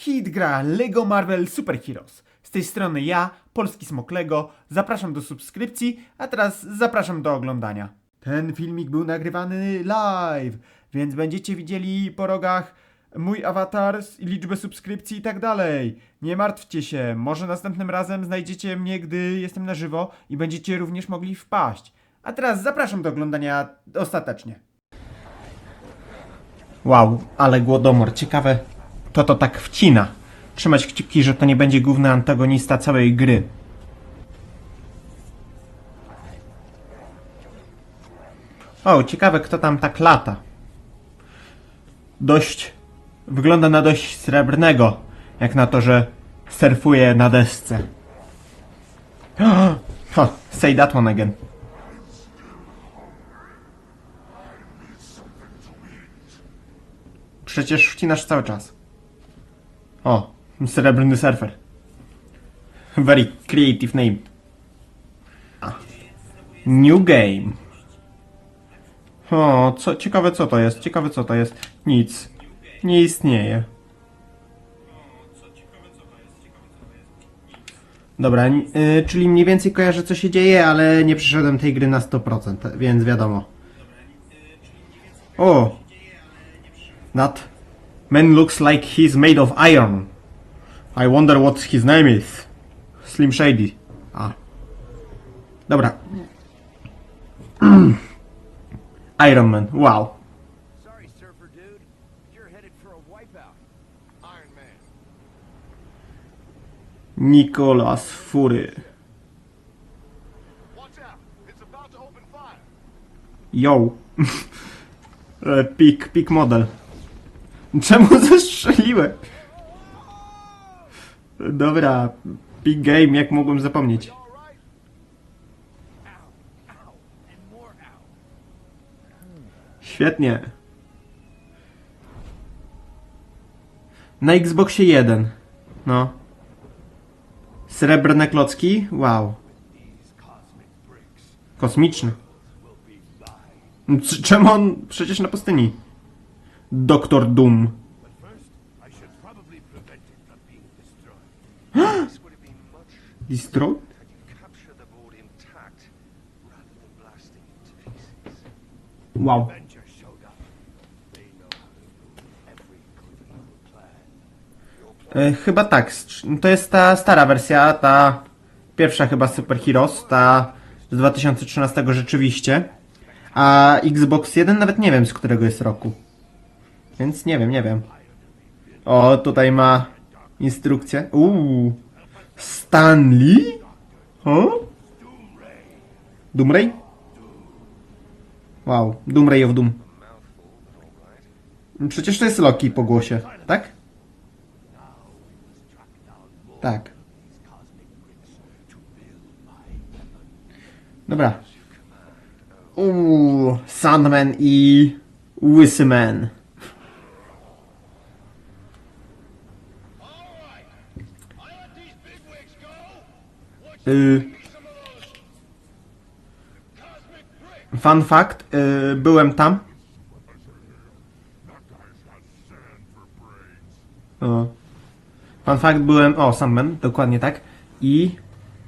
Hit gra LEGO Marvel Super Heroes. Z tej strony ja, Polski Smok Lego, zapraszam do subskrypcji, a teraz zapraszam do oglądania. Ten filmik był nagrywany live, więc będziecie widzieli po rogach mój awatar, liczbę subskrypcji i tak dalej. Nie martwcie się, może następnym razem znajdziecie mnie, gdy jestem na żywo i będziecie również mogli wpaść. A teraz zapraszam do oglądania ostatecznie. Wow, ale głodomor, ciekawe, to to tak wcina. Trzymać kciuki, że to nie będzie główny antagonista całej gry. O, ciekawe, kto tam tak lata. Dość. Wygląda na dość srebrnego, jak na to, że surfuje na desce. Ha, say that one again. Przecież wcinasz cały czas. O, srebrny surfer. Very creative name. New game. O, co, ciekawe co to jest, ciekawe co to jest. Nic. Nie istnieje. Dobra, n- y, czyli mniej więcej kojarzę co się dzieje, ale nie przeszedłem tej gry na 100%, więc wiadomo. O! That man looks like he's made of iron. I wonder what his name is. Slim Shady. A. Dobra. Iron Man. Wow. Sorry, surfer dude. You're headed for a wipeout. Iron Man. Nicolas Fury. Watch out. It's about to open fire. Yo. E, Pik, pik model. Czemu zestrzeliłem? Dobra, pik game, jak mogłem zapomnieć. Świetnie. Na Xboxie 1. No. Srebrne klocki? Wow. Mine. C- czemu on przecież na pustyni? Doktor Doom. Destroyed. Wow. E, chyba tak. strz- To jest ta stara wersja, ta pierwsza chyba Super Heroes, ta z 2013 rzeczywiście. A Xbox 1 nawet nie wiem z którego jest roku. Więc nie wiem, nie wiem. O, tutaj ma instrukcję. Uuu. Stanley? O? Doomray? Wow, Doomray of Doom. Przecież to jest Loki po głosie, tak? Tak. Dobra. Uuu, Sandman i Łysy Man. I let these bigwigs go. Y, fun fact, y, byłem tam. O. Fun fact, byłem... O, Sandman, dokładnie tak. I...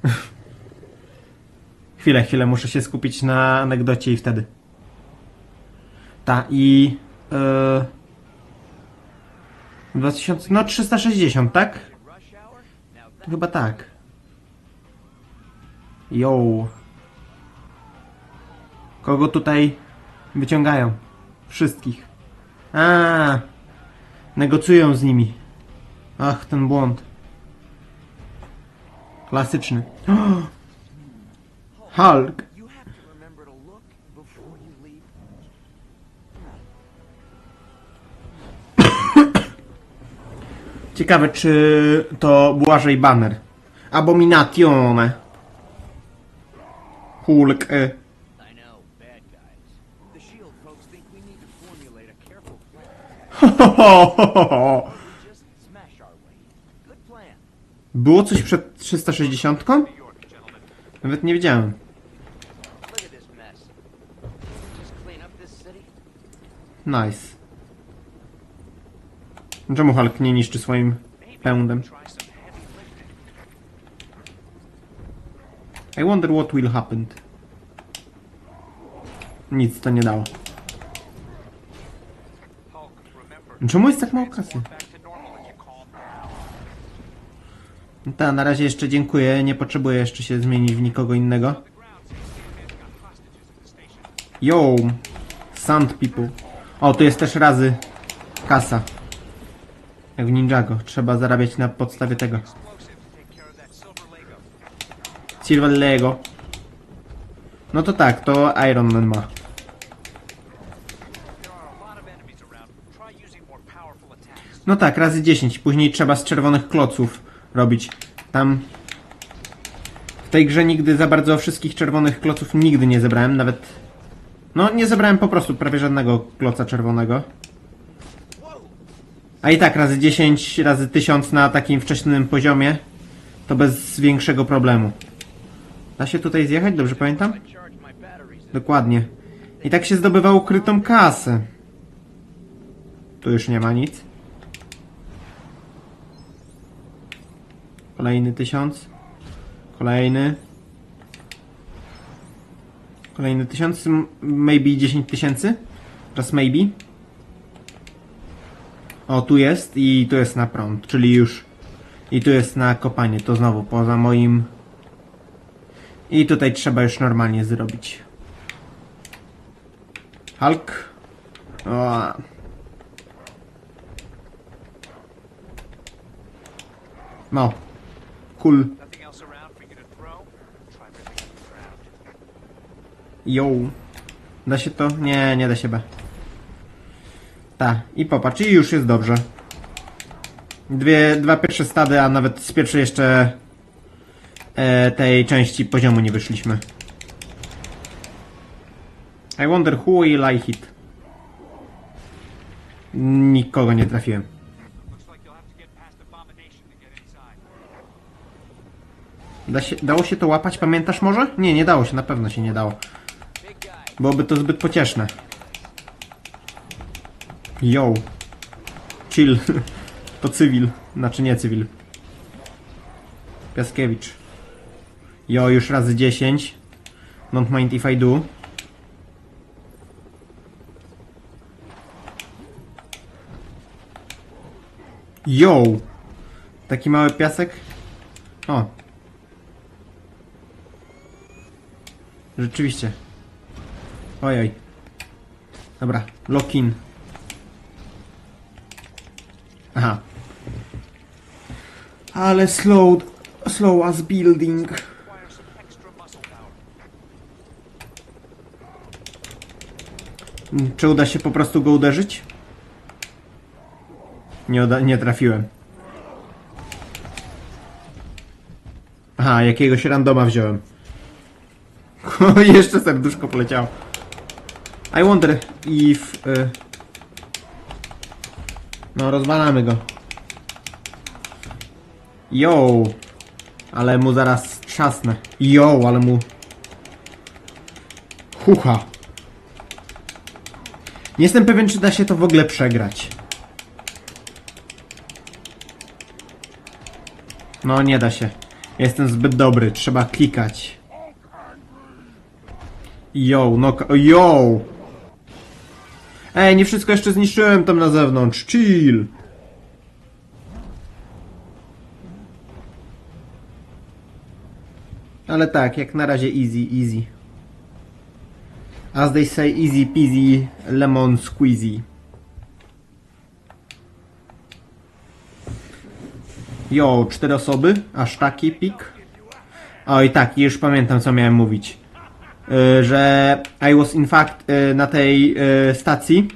chwilę, chwilę, muszę się skupić na anegdocie i wtedy. Ta, i... Y, 2000... No, 360, tak? Chyba tak. Yo. Kogo tutaj wyciągają? Wszystkich. A, negocjują z nimi. Ach, ten błąd. Klasyczny. Hulk. Ciekawe, czy to Błażej Banner. Abominatione. Hulk. y. Plan. Było coś przed 360? York, gentlemen. Nawet nie wiedziałem. Nice. Czemu Hulk nie niszczy swoim pędem. I wonder what will happen. Nic to nie dało. Czemu jest tak mało kasy? down. Ta, na razie jeszcze dziękuję. Nie potrzebuję jeszcze się zmienić w nikogo innego. Yo! Sand people. O, tu jest też razy kasa. Jak w Ninjago. Trzeba zarabiać na podstawie tego. Explosive to take care of that silver Lego. Silver Lego. No to tak, to Iron Man ma. No tak, razy 10. Później trzeba z czerwonych kloców robić. Tam... W tej grze nigdy za bardzo wszystkich czerwonych kloców nigdy nie zebrałem, nawet... No, nie zebrałem po prostu prawie żadnego kloca czerwonego. A i tak razy 10, razy 1000 na takim wczesnym poziomie to bez większego problemu. Da się tutaj zjechać? Dobrze pamiętam? Dokładnie. I tak się zdobywa ukrytą kasę. Tu już nie ma nic. Kolejny tysiąc. Kolejny. Kolejny tysiąc. Maybe 10 tysięcy. Teraz maybe. O, tu jest i tu jest na prąd, czyli już. I tu jest na kopanie. To znowu poza moim. I tutaj trzeba już normalnie zrobić. Hulk. O. No. Cool. Yo. Da się to? Nie, nie da się B. Ta. I popatrz, i już jest dobrze. Dwie, dwa pierwsze stady, a nawet z pierwszej jeszcze e, tej części poziomu nie wyszliśmy. I wonder who will I hit. Nikogo nie trafiłem. Da się, dało się to łapać, pamiętasz może? Nie, nie dało się, na pewno się nie dało. Byłoby to zbyt pocieszne. Yo. Chill. To cywil. Znaczy nie cywil. Piaskiewicz. Jo, już razy 10. Don't mind if I do. Yo! Taki mały piasek. O. Rzeczywiście. Ojej. Dobra, lock in. Aha. Ale slow, slow as building. Czy uda się po prostu go uderzyć? Nie, uda, nie trafiłem. Aha, jakiegoś randoma wziąłem. Jeszcze serduszko poleciało. I wonder if... Y... No, rozwalamy go. Yo! Ale mu zaraz trzasnę. Yo, ale mu... Hucha. Nie jestem pewien, czy da się to w ogóle przegrać. No, nie da się. Jestem zbyt dobry, trzeba klikać. Yo, no, yo! Ej, nie wszystko jeszcze zniszczyłem tam na zewnątrz, chill! Ale tak, jak na razie easy, easy. As they say, easy peasy, lemon squeezy. Jo, cztery osoby, aż taki pik. Oj, tak, już pamiętam co miałem mówić. Y, że I was in fact y, na tej y, stacji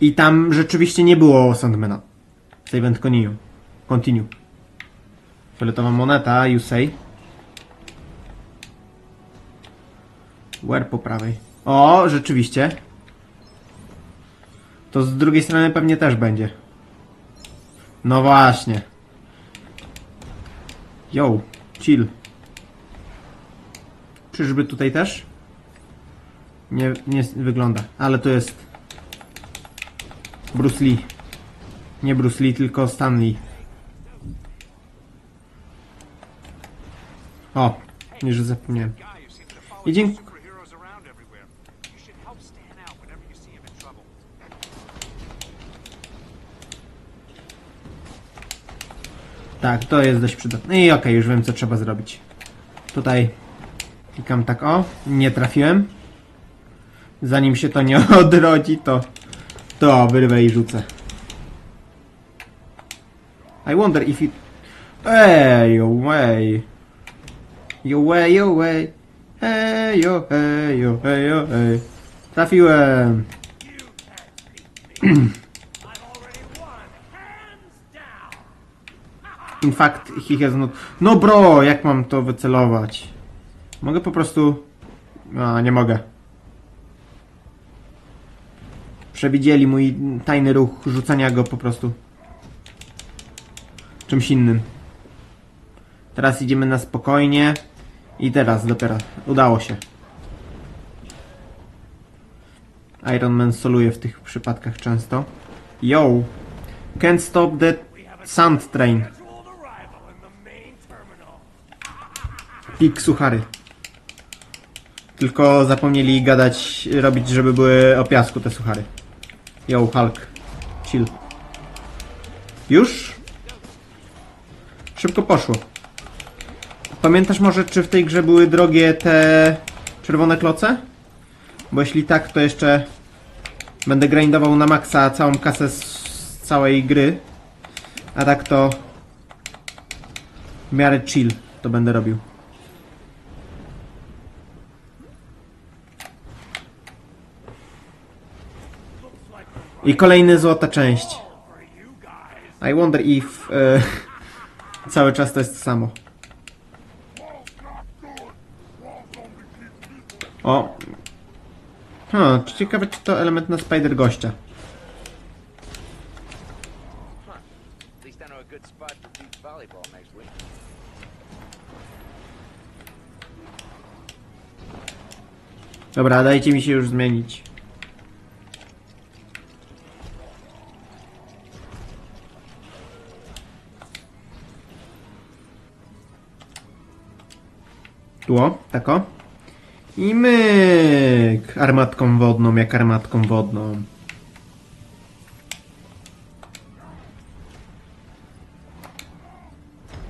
i tam rzeczywiście nie było Sandmana. Save and continue. Continue. Fioletowa moneta, you say. Where po prawej. O, rzeczywiście. To z drugiej strony pewnie też będzie. No właśnie. Yo, chill. Czyżby tutaj też? Nie, nie wygląda, ale to jest Bruce Lee. Nie Bruce Lee, tylko Stanley. O, nie, że zapomniałem. I dziękuję. Tak, to jest dość przydatne. I okej, już wiem co trzeba zrobić. Tutaj klikam tak o, nie trafiłem. Zanim się to nie odrodzi, to to wyrwę i rzucę. I wonder if it... Ej, yo, way. Yo, way. Hey, yo, hey, yo, hey, yo. Trafiłem. In fact, he has not... No bro, jak mam to wycelować? Mogę po prostu... A, nie mogę. Przewidzieli mój tajny ruch rzucania go po prostu. Czymś innym. Teraz idziemy na spokojnie. I teraz dopiero. Udało się. Iron Man soluje w tych przypadkach często. Yo! Can't stop that sand train. Pik suchary. Tylko zapomnieli gadać, robić, żeby były o piasku te suchary. Yo, Hulk. Chill. Już? Szybko poszło. Pamiętasz może, czy w tej grze były drogie te czerwone kloce? Bo jeśli tak, to jeszcze będę grindował na maksa całą kasę z całej gry. A tak to w miarę chill to będę robił. I kolejny złota część. I wonder if e, cały czas to jest to samo. O. Hmm, ciekawe czy to element na Spider gościa. Dobra, dajcie mi się już zmienić. Tło, tako. I myk! Armatką wodną, jak armatką wodną.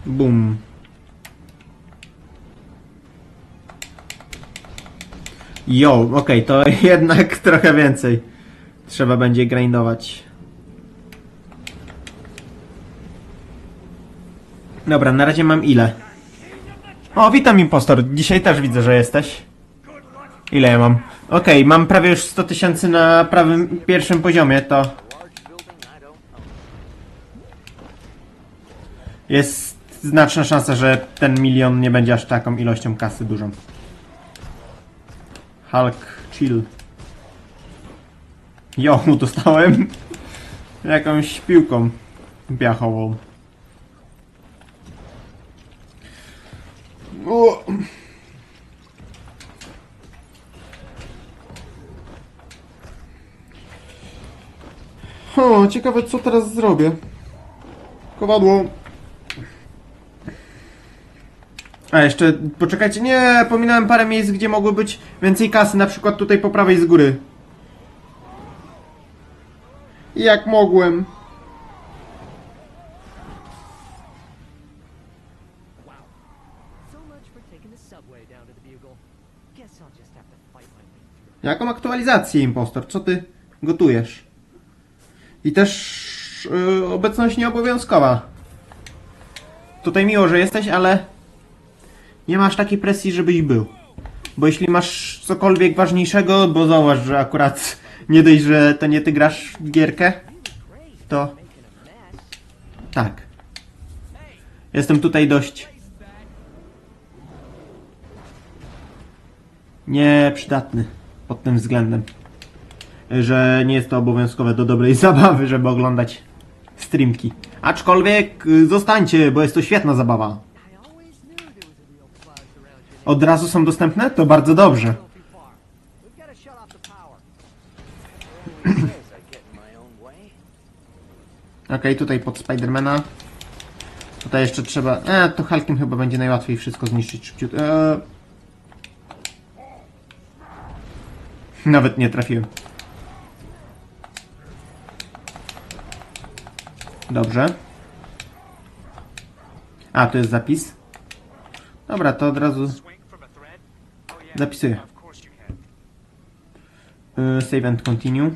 Bum. Jo, okej, to jednak trochę więcej. Trzeba będzie grindować. Dobra, na razie mam ile? O, witam impostor. Dzisiaj też widzę, że jesteś. Ile ja mam? Okej, mam prawie już 100 tysięcy na prawym pierwszym poziomie, to jest znaczna szansa, że ten milion nie będzie aż taką ilością kasy dużą. Hulk, chill. Jo, dostałem jakąś piłką biachową. O. O, ciekawe co teraz zrobię. Kowadło. A jeszcze, poczekajcie, nie, pominąłem parę miejsc, gdzie mogło być więcej kasy, na przykład tutaj po prawej z góry. Jak mogłem? Jaką aktualizację, impostor? Co ty gotujesz? I też yy, obecność nieobowiązkowa. Tutaj miło, że jesteś, ale nie masz takiej presji, żebyś był. Bo jeśli masz cokolwiek ważniejszego, bo zauważ, że akurat nie dość, że to nie ty grasz w gierkę, to tak. Jestem tutaj dość nieprzydatny pod tym względem, że nie jest to obowiązkowe do dobrej zabawy, żeby oglądać streamki. Aczkolwiek y, zostańcie, bo jest to świetna zabawa. Od razu są dostępne? To bardzo dobrze. Okej, tutaj pod Spidermana. Tutaj jeszcze trzeba... E, to Hulkiem chyba będzie najłatwiej wszystko zniszczyć szybciutko. E... Nawet nie trafiłem. Dobrze. A, tu jest zapis. Dobra, to od razu zapisuję. Y, Save and continue.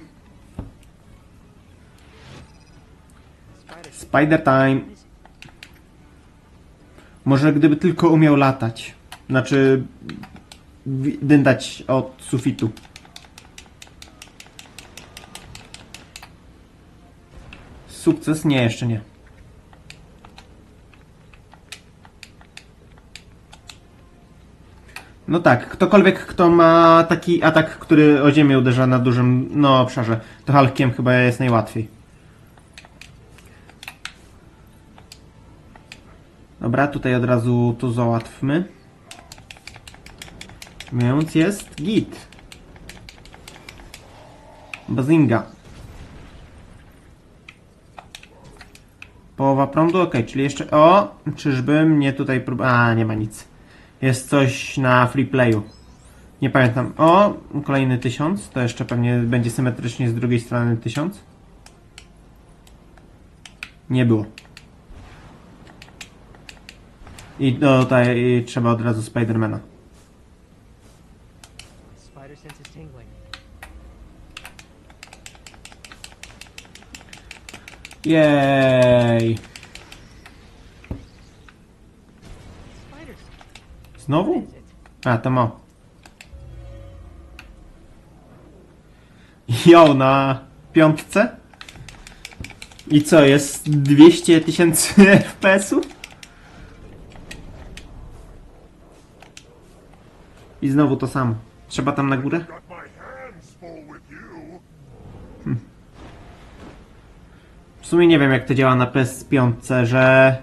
Spider time. Może gdyby tylko umiał latać. Znaczy... Dyndać od sufitu. Sukces? Nie, jeszcze nie. No tak, ktokolwiek, kto ma taki atak, który o ziemię uderza na dużym no, obszarze, to Hulkiem chyba jest najłatwiej. Dobra, tutaj od razu to załatwmy. Więc jest git. Bazinga. Połowa prądu, ok, czyli jeszcze... O! Czyżby mnie tutaj prób... A, nie ma nic. Jest coś na free playu. Nie pamiętam. O! Kolejny tysiąc. To jeszcze pewnie będzie symetrycznie z drugiej strony tysiąc. Nie było. I tutaj trzeba od razu Spidermana. Spider sense is tingling. Jej! Znowu? A, to ma. Jo, na piątce? I co, jest 200 tysięcy FPS-ów? I znowu to samo. Trzeba tam na górę? Hm. W sumie nie wiem jak to działa na PS5, że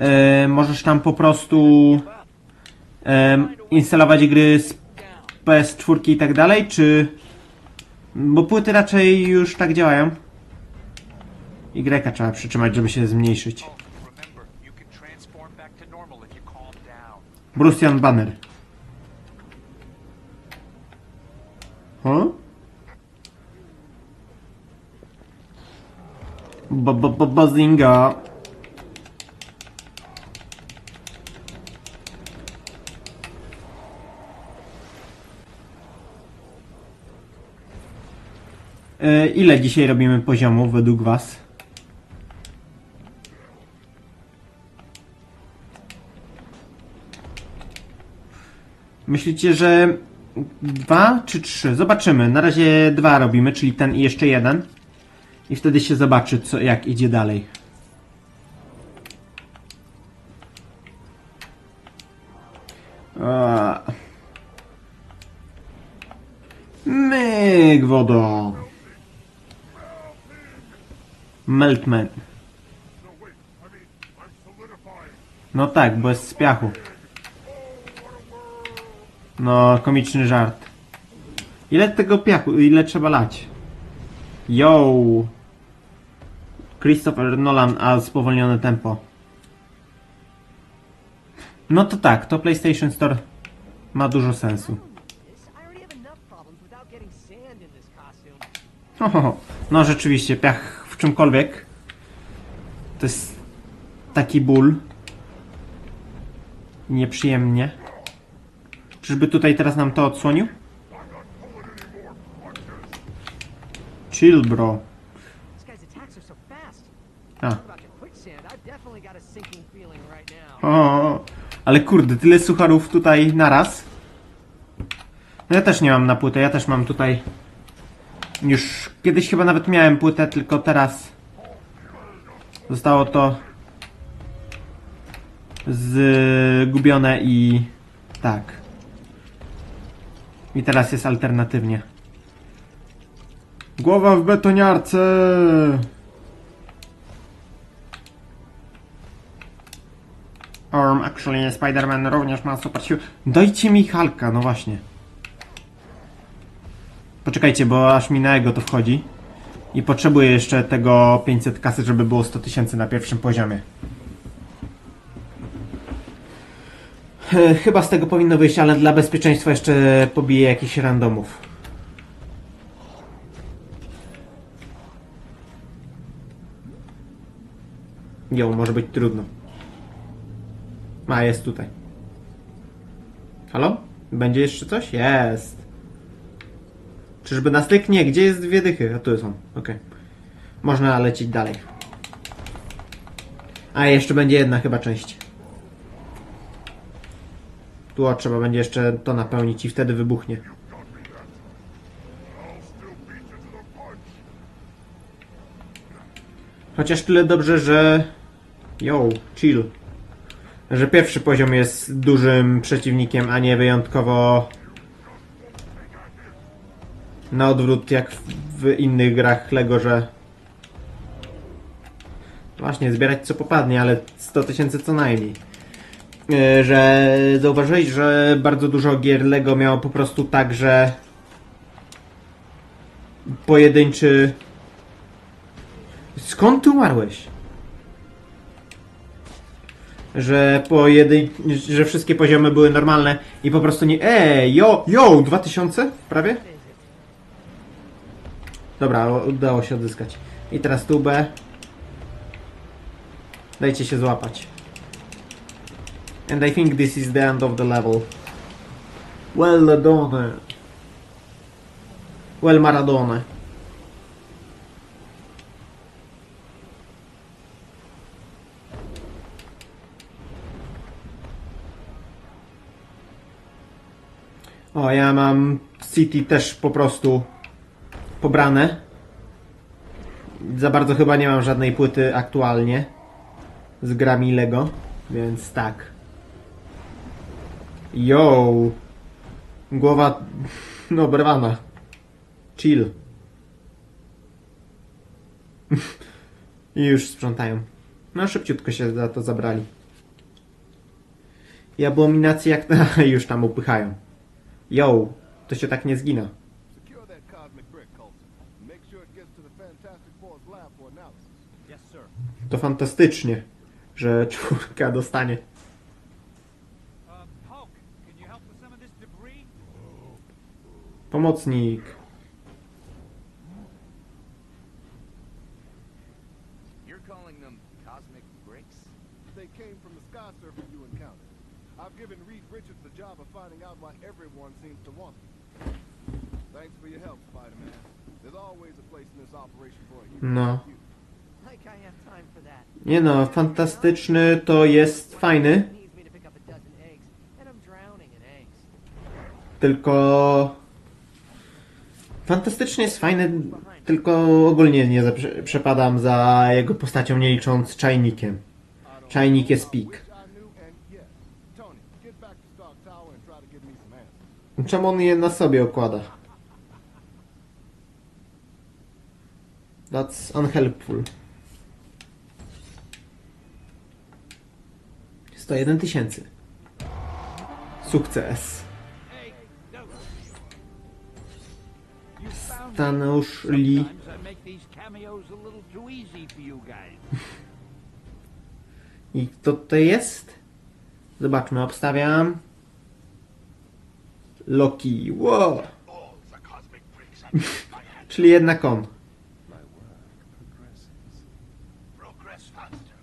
yy, możesz tam po prostu em, instalować gry z PS4 i tak dalej, czy... Bo płyty raczej już tak działają. Y trzeba przytrzymać, żeby się zmniejszyć. Remember, you can transform back to normal if you calm down. Brucian Banner. Huh? Bo, bazinga. E, Ile dzisiaj robimy poziomów według Was? Myślicie, że dwa czy trzy? Zobaczymy. Na razie dwa robimy, czyli ten i jeszcze jeden. I wtedy się zobaczy, co, jak idzie dalej. A. Myk wodą. Meltman. No tak, bo jest z piachu. No, komiczny żart. Ile tego piachu, ile trzeba lać? Yo! Christopher Nolan, a spowolnione tempo. No to tak, to PlayStation Store ma dużo sensu. This, I already have enough problems without getting sand in this costume. Ho, ho, ho. No rzeczywiście, piach w czymkolwiek. To jest taki ból. Nieprzyjemnie. Czyżby tutaj teraz nam to odsłonił? Chill, bro. Now. O, ale kurde, tyle sucharów tutaj naraz. No ja też nie mam na płytę, ja też mam tutaj... Już kiedyś chyba nawet miałem płytę, tylko teraz zostało to zgubione i tak. I teraz jest alternatywnie. Głowa w betoniarce! Arm, actually Spider-Man również ma super siłę. Dajcie mi Halka, no właśnie. Poczekajcie, bo aż mi na ego to wchodzi. I potrzebuję jeszcze tego 500 kasy, żeby było 100 tysięcy na pierwszym poziomie. E, Chyba z tego powinno wyjść, ale dla bezpieczeństwa jeszcze pobiję jakichś randomów. Jo, może być trudno. A, jest tutaj. Halo? Będzie jeszcze coś? Jest. Czyżby na styk? Nie, gdzie jest dwie dychy? A tu są. Okej. Można lecieć dalej. A, jeszcze będzie jedna chyba część. Tu o, trzeba będzie jeszcze to napełnić i wtedy wybuchnie. Chociaż tyle dobrze, że... Yo, chill. Że pierwszy poziom jest dużym przeciwnikiem, a nie wyjątkowo... Na odwrót jak w, innych grach Lego, że... Właśnie, zbierać co popadnie, ale 100 tysięcy co najmniej. E, że zauważyłeś, że bardzo dużo gier Lego miało po prostu tak, że pojedynczy... Skąd ty umarłeś? Że pojedyn... że wszystkie poziomy były normalne i po prostu nie... Ej, yo, yo, 2000? Prawie? Dobra, udało się odzyskać. I teraz tu B. Dajcie się złapać. And I think this is the end of the level. Well done. Well Maradona. O, ja mam City też po prostu pobrane. Za bardzo chyba nie mam żadnej płyty aktualnie z grami Lego, więc tak. Yo! Głowa no, oberwana. Chill. I już sprzątają. No szybciutko się za to zabrali. I abominacje jak na już tam upychają. Yo! To się tak nie zgina. Secure that cosmic brick, Coulson. Make sure it gets to the Fantastic Four's lab for analysis. Yes, sir. To fantastycznie, że czwórka dostanie. Uh, Hulk, can you help with some of this debris? Pomocnik. You're calling them cosmic bricks? They came from the sky surfer you encountered. I've given Reed Richards the job of finding out why everyone seems to want them. Thanks for your help, Spider-Man. There's always a place in this operation for No. you. That. Nie no, fantastyczny to jest fajny, me tylko... Fantastyczny jest fajny, tylko ogólnie nie przepadam za jego postacią, nie licząc czajnikiem. Czajnik jest pik. Czemu on je na sobie okłada? That's unhelpful. 101 tysięcy. Sukces. Stanusz Lee. I kto to jest? Zobaczmy, obstawiam. Loki. Wow. Czyli jednak on. My work progresses. Progress faster.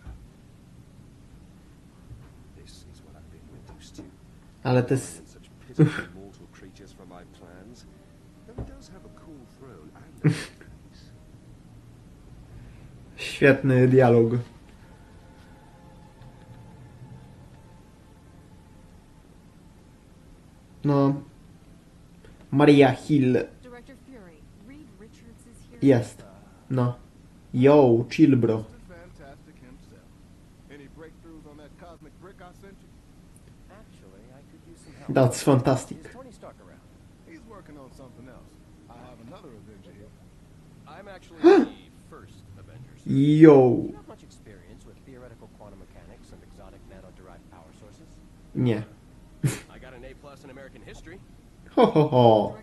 Experience with theoretical quantum mechanics and exotic nano-derived power sources? Nie. I got an A plus in American history. Ho ho ho.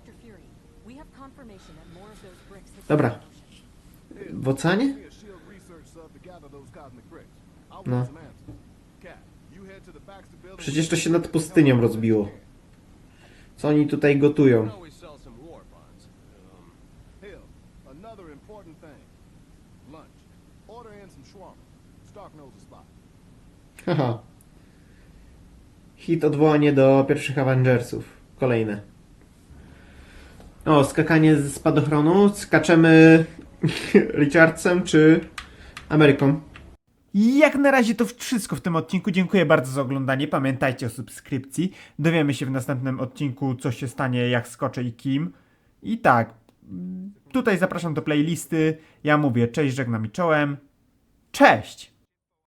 Dobra. W oceanie? No. Przecież to się nad pustynią rozbiło. Co oni tutaj gotują? Haha. Hit odwołanie do pierwszych Avengersów. Kolejne. O, skakanie z spadochronu. Skaczemy Richardsem czy Ameryką? Jak na razie to wszystko w tym odcinku. Dziękuję bardzo za oglądanie. Pamiętajcie o subskrypcji. Dowiemy się w następnym odcinku, co się stanie, jak skoczę i kim. I tak, tutaj zapraszam do playlisty. Ja mówię cześć, żegnam i czołem. Cześć!